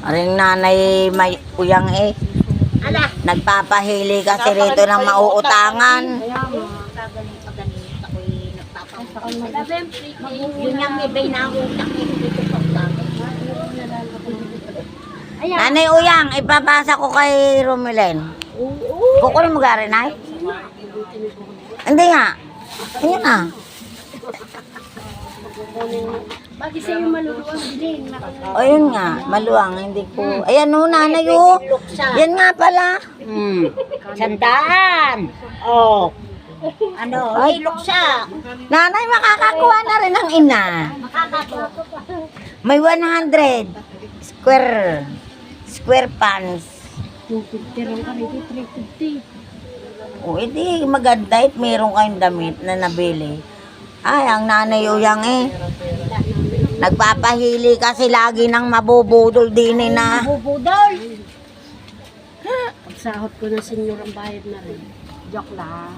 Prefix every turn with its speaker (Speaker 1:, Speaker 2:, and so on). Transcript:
Speaker 1: Aring nanay may uyang eh.
Speaker 2: Ala.
Speaker 1: Nagpapahili kasi rito ng mauutangan.
Speaker 2: Eh, hindi.
Speaker 1: Nanay uyang, ipapasa ko kay Romulen. Kukunin mo gari, nay? Hindi nga. Ayun na.
Speaker 2: Bakit sa'yo maluluwang bilhin?
Speaker 1: Ayun nga, maluwang, hindi ko. Ayan o, nanay o. Yan nga pala.
Speaker 2: Hmm. Sandaan. Oh. Ano, Ay. luksa.
Speaker 1: Nanay, makakakuha na rin ng ina.
Speaker 2: Makakato.
Speaker 1: May 100 square square pants.
Speaker 2: 250 lang kami, 350.
Speaker 1: O, edi maganda it meron kayong damit na nabili. Ay, ang nanay uyang eh. Nagpapahili kasi lagi ng mabubudol din eh na.
Speaker 2: Bubudol. Pagsahot ko ng senyor ang bayad na rin. Joke lang.